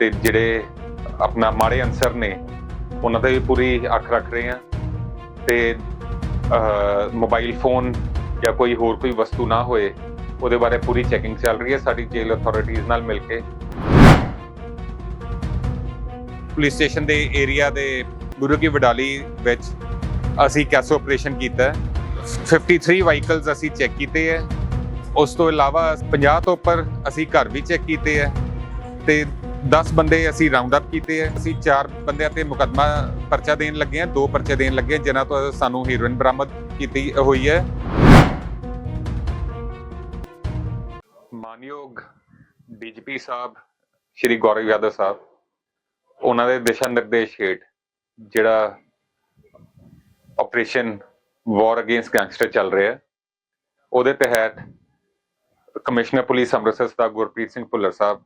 ਤੇ ਜਿਹੜੇ ਆਪਣਾ ਮਾੜੇ ਅਨਸਰ ਨੇ, ਉਹਨਾਂ ਤੇ ਵੀ ਪੂਰੀ ਅੱਖ ਰੱਖ ਰਹੇ ਆ ਤੇ ਮੋਬਾਈਲ ਫੋਨ ਜਾਂ ਕੋਈ ਹੋਰ ਕੋਈ ਵਸਤੂ ਨਾ ਹੋਏ, ਉਹਦੇ ਬਾਰੇ ਪੂਰੀ ਚੈਕਿੰਗ ਚੱਲ ਰਹੀ ਹੈ ਸਾਡੀ ਜੇਲ੍ਹ ਅਥਾਰਟੀਜ਼ ਨਾਲ ਮਿਲ ਕੇ। ਪੁਲਿਸ ਸਟੇਸ਼ਨ ਦੇ ਏਰੀਆ ਦੇ ਗੁਰੂ ਕੀ ਵਡਾਲੀ ਵਿੱਚ ਅਸੀਂ ਕੈਸੋ ਆਪਰੇਸ਼ਨ ਕੀਤਾ ਹੈ। 53 ਵਹੀਕਲਸ ਅਸੀਂ ਚੈੱਕ ਕੀਤੇ ਹੈ। ਉਸ ਤੋਂ ਇਲਾਵਾ 50 ਤੋਂ ਉੱਪਰ ਅਸੀਂ ਘਰ ਵੀ ਚੈੱਕ ਕੀਤੇ ਹੈ। ਤੇ 10 ਬੰਦੇ ਅਸੀਂ ਰਾਉਂਡ ਅਪ ਕੀਤੇ ਹੈ ਅਸੀਂ ਚਾਰ ਬੰਦਿਆਂ ਤੇ ਮੁਕੱਦਮਾ ਪਰਚਾ ਦੇਣ ਲੱਗੇ ਹਾਂ ਦੋ ਪਰਚੇ ਦੇਣ ਲੱਗੇ ਹਾਂ ਜਿਨ੍ਹਾਂ ਤੋਂ ਸਾਨੂੰ ਹੀਰੋਇਨ ਬਰਾਮਦ ਕੀਤੀ ਹੋਈ ਹੈ। ਮਾਨਯੋਗ ਡੀਜੀਪੀ ਸਾਹਿਬ, ਸ਼੍ਰੀ ਗੌਰਵ ਯਾਦਵ ਸਾਹਿਬ, ਉਹਨਾਂ ਦੇ ਦਿਸ਼ਾ ਨਿਰਦੇਸ਼ ਹੇਠ ਜਿਹੜਾ ਆਪਰੇਸ਼ਨ ਵਾਰ ਅਗੇਂਸਟ ਗੈਂਗਸਟਰ ਚੱਲ ਰਿਹਾ ਉਹਦੇ ਤਹਿਤ ਕਮਿਸ਼ਨਰ ਪੁਲਿਸ ਅੰਮ੍ਰਿਤਸਰ ਦਾ ਗੁਰਪ੍ਰੀਤ ਸਿੰਘ ਭੁੱਲਰ ਸਾਹਿਬ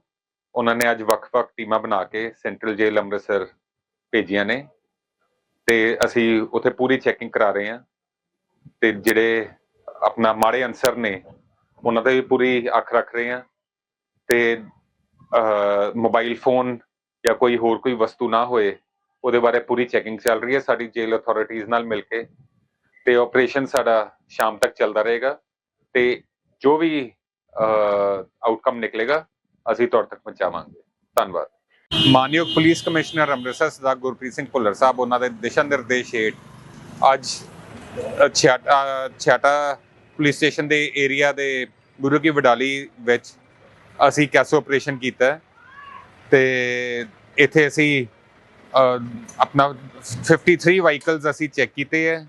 ਉਹਨਾਂ ਨੇ ਅੱਜ ਵੱਖ-ਵੱਖ ਟੀਮਾਂ ਬਣਾ ਕੇ ਸੈਂਟਰਲ ਜੇਲ੍ਹ ਅੰਮ੍ਰਿਤਸਰ ਭੇਜੀਆਂ ਨੇ ਤੇ ਅਸੀਂ ਉੱਥੇ ਪੂਰੀ ਚੈਕਿੰਗ ਕਰਾ ਰਹੇ ਹਾਂ ਤੇ ਜਿਹੜੇ ਆਪਣਾ ਮਾੜੇ ਅਨਸਰ ਨੇ ਉਹਨਾਂ ਤੇ ਵੀ ਪੂਰੀ ਅੱਖ ਰੱਖ ਰਹੇ ਹਾਂ ਤੇ ਮੋਬਾਈਲ ਫੋਨ ਜਾਂ ਕੋਈ ਹੋਰ ਕੋਈ ਵਸਤੂ ਨਾ ਹੋਏ ਉਹਦੇ ਬਾਰੇ ਪੂਰੀ ਚੈਕਿੰਗ ਚੱਲ ਰਹੀ ਹੈ ਸਾਡੀ ਜੇਲ੍ਹ ਅਥਾਰਟੀਜ਼ ਨਾਲ ਮਿਲ ਕੇ ਤੇ ਆਪਰੇਸ਼ਨ ਸਾਡਾ ਸ਼ਾਮ ਤੱਕ ਚੱਲਦਾ ਰਹੇਗਾ ਤੇ ਜੋ ਵੀ ਆਊਟਕਮ ਨਿਕਲੇਗਾ ਅਸੀਂ ਤੁਹਾਡੇ ਤੱਕ ਪਹੁੰਚਾਵਾਂਗੇ। ਧੰਨਵਾਦ। ਮਾਨਯੋਗ ਪੁਲਿਸ ਕਮਿਸ਼ਨਰ ਅੰਮ੍ਰਿਤਸਰ ਸਰਦਾਰ ਗੁਰਪ੍ਰੀਤ ਸਿੰਘ ਭੁੱਲਰ ਸਾਹਿਬ ਉਹਨਾਂ ਦੇ ਦਿਸ਼ਾ ਨਿਰਦੇਸ਼ ਹੇਠ ਅੱਜ ਛਿਆਟਾ ਛਿਆਟਾ ਪੁਲਿਸ ਸਟੇਸ਼ਨ ਦੇ ਏਰੀਆ ਦੇ ਗੁਰੂ ਕੀ ਵਡਾਲੀ ਵਿੱਚ ਅਸੀਂ ਕੈਸੋ ਆਪਰੇਸ਼ਨ ਕੀਤਾ ਹੈ ਤੇ ਇੱਥੇ ਅਸੀਂ ਅ, ਆਪਣਾ 53 ਵਹੀਕਲਸ ਅਸੀਂ ਚੈੱਕ ਕੀਤੇ ਹੈ।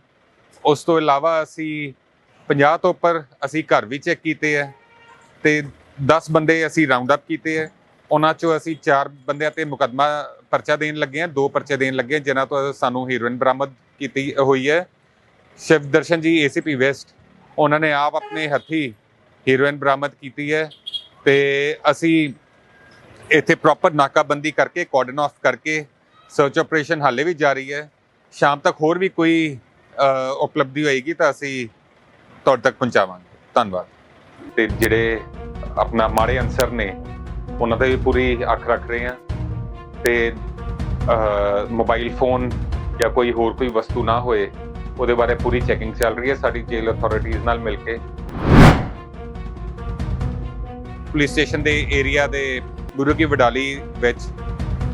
ਉਸ ਤੋਂ ਇਲਾਵਾ ਅਸੀਂ 50 ਤੋਂ ਉੱਪਰ ਅਸੀਂ ਘਰ ਵੀ ਚੈੱਕ ਕੀਤੇ ਹੈ ਤੇ 10 ਬੰਦੇ ਅਸੀਂ ਰਾਉਂਡ ਅਪ ਕੀਤੇ ਹੈ। ਉਹਨਾਂ ਚੋਂ ਅਸੀਂ ਚਾਰ ਬੰਦਿਆਂ ਤੇ ਮੁਕੱਦਮਾ ਪਰਚਾ ਦੇਣ ਲੱਗੇ ਹਾਂ, ਦੋ ਪਰਚੇ ਦੇਣ ਲੱਗੇ ਹਾਂ, ਜਿਨ੍ਹਾਂ ਤੋਂ ਸਾਨੂੰ ਹੀਰੋਇਨ ਬਰਾਮਦ ਕੀਤੀ ਹੋਈ ਹੈ। ਸ਼ਿਵ ਦਰਸ਼ਨ ਜੀ ਏਸੀਪੀ ਵੈਸਟ ਉਹਨਾਂ ਨੇ ਆਪ ਆਪਣੇ ਹੱਥੀ ਹੀਰੋਇਨ ਬਰਾਮਦ ਕੀਤੀ ਹੈ ਤੇ ਅਸੀਂ ਇੱਥੇ ਪ੍ਰੋਪਰ ਨਾਕਾਬੰਦੀ ਕਰਕੇ ਕੋਰਡਨ ਆਫ ਕਰਕੇ ਸਰਚ ਆਪਰੇਸ਼ਨ ਹਾਲੇ ਵੀ ਜਾਰੀ ਹੈ। ਸ਼ਾਮ ਤੱਕ ਹੋਰ ਵੀ ਕੋਈ ਉਪਲਬਧੀ ਹੋਏਗੀ ਤਾਂ ਅਸੀਂ ਤੁਹਾਡੇ ਤੱਕ ਪਹੁੰਚਾਵਾਂਗੇ। ਧੰਨਵਾਦ। ਤੇ ਜਿਹੜੇ ਆਪਣਾ ਮਾੜੇ ਅਨਸਰ ਨੇ, ਉਹਨਾਂ ਤੇ ਵੀ ਪੂਰੀ ਅੱਖ ਰੱਖ ਰਹੇ ਹਾਂ ਤੇ ਮੋਬਾਈਲ ਫੋਨ ਜਾਂ ਕੋਈ ਹੋਰ ਕੋਈ ਵਸਤੂ ਨਾ ਹੋਏ, ਉਹਦੇ ਬਾਰੇ ਪੂਰੀ ਚੈਕਿੰਗ ਚੱਲ ਰਹੀ ਹੈ ਸਾਡੀ ਜੇਲ੍ਹ ਅਥਾਰਟੀਜ਼ ਨਾਲ ਮਿਲ ਕੇ। ਪੁਲਿਸ ਸਟੇਸ਼ਨ ਦੇ ਏਰੀਆ ਦੇ ਗੁਰੂ ਕੀ ਵਡਾਲੀ ਵਿੱਚ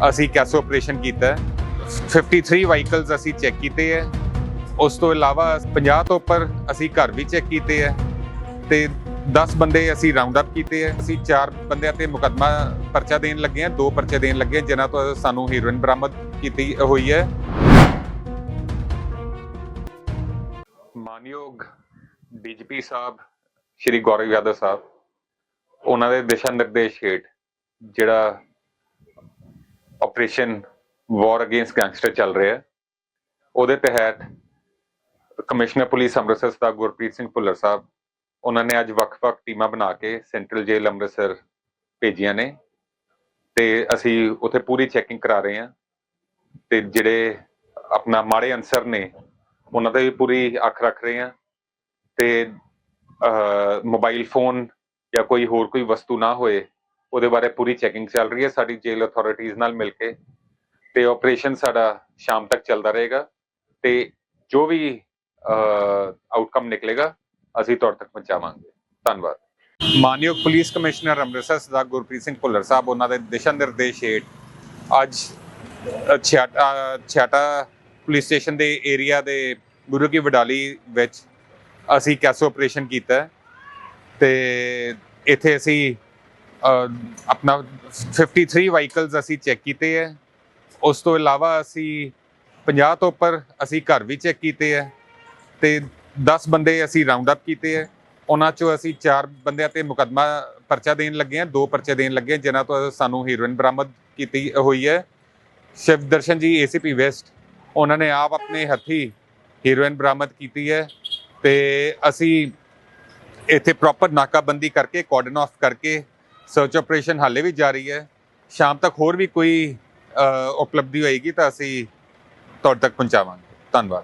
ਅਸੀਂ ਕੈਸੋ ਆਪਰੇਸ਼ਨ ਕੀਤਾ ਹੈ। 53 ਵਹੀਕਲਸ ਅਸੀਂ ਚੈੱਕ ਕੀਤੇ ਹੈ। ਉਸ ਤੋਂ ਇਲਾਵਾ 50 ਤੋਂ ਉੱਪਰ ਅਸੀਂ ਘਰ ਵੀ ਚੈੱਕ ਕੀਤੇ ਹੈ। ਤੇ 10 ਬੰਦੇ ਅਸੀਂ ਰਾਉਂਡ ਅਪ ਕੀਤੇ ਹੈ ਅਸੀਂ ਚਾਰ ਬੰਦਿਆਂ ਤੇ ਮੁਕੱਦਮਾ ਪਰਚਾ ਦੇਣ ਲੱਗੇ ਹਾਂ ਦੋ ਪਰਚੇ ਦੇਣ ਲੱਗੇ ਹਾਂ ਜਿਨ੍ਹਾਂ ਤੋਂ ਸਾਨੂੰ ਹੀਰੋਇਨ ਬਰਾਮਦ ਕੀਤੀ ਹੋਈ ਹੈ। ਮਾਨਯੋਗ ਡੀਜੀਪੀ ਸਾਹਿਬ, ਸ਼੍ਰੀ ਗੌਰਵ ਯਾਦਵ ਸਾਹਿਬ, ਉਹਨਾਂ ਦੇ ਦਿਸ਼ਾ ਨਿਰਦੇਸ਼ ਹੇਠ ਜਿਹੜਾ ਆਪਰੇਸ਼ਨ ਵਾਰ ਅਗੇਂਸਟ ਗੈਂਗਸਟਰ ਚੱਲ ਰਿਹਾ ਹੈ, ਉਹਦੇ ਤਹਿਤ ਕਮਿਸ਼ਨਰ ਪੁਲਿਸ ਅੰਮ੍ਰਿਤਸਰ ਦਾ ਗੁਰਪ੍ਰੀਤ ਸਿੰਘ ਭੁੱਲਰ ਸਾਹਿਬ ਉਹਨਾਂ ਨੇ ਅੱਜ ਵੱਖ-ਵੱਖ ਟੀਮਾਂ ਬਣਾ ਕੇ ਸੈਂਟਰਲ ਜੇਲ੍ਹ ਅੰਮ੍ਰਿਤਸਰ ਭੇਜੀਆਂ ਨੇ ਤੇ ਅਸੀਂ ਉੱਥੇ ਪੂਰੀ ਚੈਕਿੰਗ ਕਰਾ ਰਹੇ ਹਾਂ ਤੇ ਜਿਹੜੇ ਆਪਣਾ ਮਾੜੇ ਅਨਸਰ ਨੇ ਉਹਨਾਂ ਤੇ ਵੀ ਪੂਰੀ ਅੱਖ ਰੱਖ ਰਹੇ ਹਾਂ ਤੇ ਮੋਬਾਈਲ ਫੋਨ ਜਾਂ ਕੋਈ ਹੋਰ ਕੋਈ ਵਸਤੂ ਨਾ ਹੋਏ ਉਹਦੇ ਬਾਰੇ ਪੂਰੀ ਚੈਕਿੰਗ ਚੱਲ ਰਹੀ ਹੈ ਸਾਡੀ ਜੇਲ੍ਹ ਅਥਾਰਟੀਜ਼ ਨਾਲ ਮਿਲ ਕੇ ਤੇ ਆਪਰੇਸ਼ਨ ਸਾਡਾ ਸ਼ਾਮ ਤੱਕ ਚੱਲਦਾ ਰਹੇਗਾ ਤੇ ਜੋ ਵੀ ਆਊਟਕਮ ਨਿਕਲੇਗਾ ਅਸੀਂ ਤੁਹਾਡੇ ਤੱਕ ਪਹੁੰਚਾਵਾਂਗੇ। ਧੰਨਵਾਦ। ਮਾਨਯੋਗ ਪੁਲਿਸ ਕਮਿਸ਼ਨਰ ਅੰਮ੍ਰਿਤਸਰ ਸਰਦਾਰ ਗੁਰਪ੍ਰੀਤ ਸਿੰਘ ਭੁੱਲਰ ਸਾਹਿਬ ਉਹਨਾਂ ਦੇ ਦਿਸ਼ਾ ਨਿਰਦੇਸ਼ ਹੇਠ ਅੱਜ ਛਿਆਟਾ ਛਿਆਟਾ ਪੁਲਿਸ ਸਟੇਸ਼ਨ ਦੇ ਏਰੀਆ ਦੇ ਗੁਰੂ ਕੀ ਵਡਾਲੀ ਵਿੱਚ ਅਸੀਂ ਕੈਸੋ ਆਪਰੇਸ਼ਨ ਕੀਤਾ ਹੈ ਤੇ ਇੱਥੇ ਅਸੀਂ ਅ, ਆਪਣਾ 53 ਵਹੀਕਲਸ ਅਸੀਂ ਚੈੱਕ ਕੀਤੇ ਹੈ। ਉਸ ਤੋਂ ਇਲਾਵਾ ਅਸੀਂ 50 ਤੋਂ ਉੱਪਰ ਅਸੀਂ ਘਰ ਵੀ ਚੈੱਕ ਕੀਤੇ ਹੈ ਤੇ 10 ਬੰਦੇ ਅਸੀਂ ਰਾਉਂਡ ਅਪ ਕੀਤੇ ਹੈ। ਉਹਨਾਂ ਚੋਂ ਅਸੀਂ ਚਾਰ ਬੰਦਿਆਂ ਤੇ ਮੁਕੱਦਮਾ ਪਰਚਾ ਦੇਣ ਲੱਗੇ ਹਾਂ, ਦੋ ਪਰਚੇ ਦੇਣ ਲੱਗੇ ਹਾਂ, ਜਿਨ੍ਹਾਂ ਤੋਂ ਸਾਨੂੰ ਹੀਰੋਇਨ ਬਰਾਮਦ ਕੀਤੀ ਹੋਈ ਹੈ। ਸ਼ਿਵ ਦਰਸ਼ਨ ਜੀ ਏਸੀਪੀ ਵੈਸਟ ਉਹਨਾਂ ਨੇ ਆਪ ਆਪਣੇ ਹੱਥੀ ਹੀਰੋਇਨ ਬਰਾਮਦ ਕੀਤੀ ਹੈ ਤੇ ਅਸੀਂ ਇੱਥੇ ਪ੍ਰੋਪਰ ਨਾਕਾਬੰਦੀ ਕਰਕੇ ਕੋਡਨ ਆਫ ਕਰਕੇ ਸਰਚ ਆਪਰੇਸ਼ਨ ਹਾਲੇ ਵੀ ਜਾਰੀ ਹੈ। ਸ਼ਾਮ ਤੱਕ ਹੋਰ ਵੀ ਕੋਈ ਉਪਲਬਧੀ ਹੋਏਗੀ ਤਾਂ ਅਸੀਂ ਤੁਹਾਡੇ ਤੱਕ ਪਹੁੰਚਾਵਾਂਗੇ। ਧੰਨਵਾਦ।